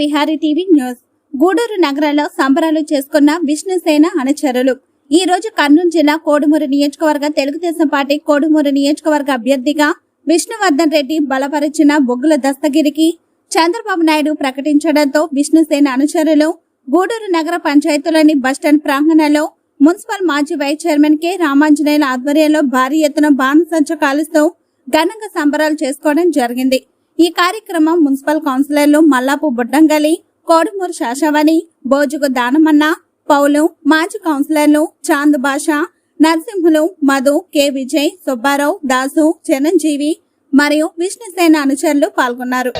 Vihari TV news. Gudur నగరంలో సంబరాలు చేసుకున్న విష్ణుసేన అనుచరులు. ఈ రోజు కర్నూలు జిల్లా కోడుమూరు నియోజకవర్గ తెలుగుదేశం పార్టీ కోడుమూరు నియోజకవర్గ అభ్యర్థిగా విష్ణువర్ధన్ రెడ్డి బలపరిచిన బొగ్గుల దస్తగిరికి చంద్రబాబు నాయుడు ప్రకటించడంతో విష్ణుసేన అనుచరులు గూడూరు నగర పంచాయతీలోని బస్టాండ్ ప్రాంగణంలో మున్సిపల్ మాజీ వైస్ చైర్మన్ కె రామాంజనేయుల ఆధ్వర్యంలో భారీ ఎత్తున బాణసంచ కాలుస్తూ ఘనంగా సంబరాలు చేసుకోవడం జరిగింది. ఈ కార్యక్రమం మున్సిపల్ కౌన్సిలర్లు మల్లాపు బుడ్డంగలి కోడుమూరు శాషవని బోజుకు దానమన్న పౌలు మాజీ కౌన్సిలర్లు చాంద్ బాషా నరసింహులు మధు కె విజయ్ సుబ్బారావు దాసు చిరంజీవి మరియు విష్ణుసేన అనుచరులు పాల్గొన్నారు.